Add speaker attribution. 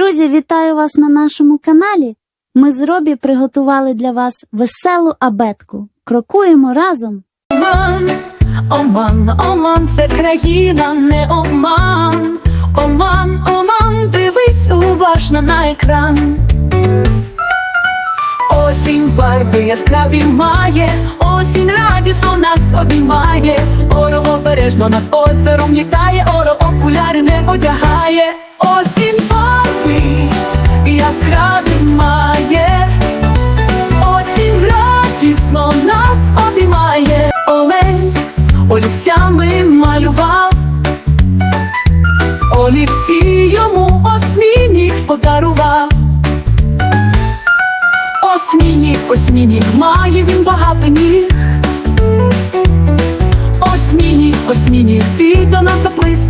Speaker 1: Друзі, вітаю вас на нашому каналі. Ми з Робі приготували для вас веселу абетку. Крокуємо разом.
Speaker 2: Оман, Оман, Оман, це країна, не Оман. Оман, Оман, дивись уважно на екран. Осінь барви яскраві має, осінь радісно нас обіймає, оро обережно над озером літає, оро окуляри не одягає, олівцями малював, олівці йому осміні подарував. Осміні, осміні, має він багато ніг. Осміні, осміні, ти до нас доплисти зміг.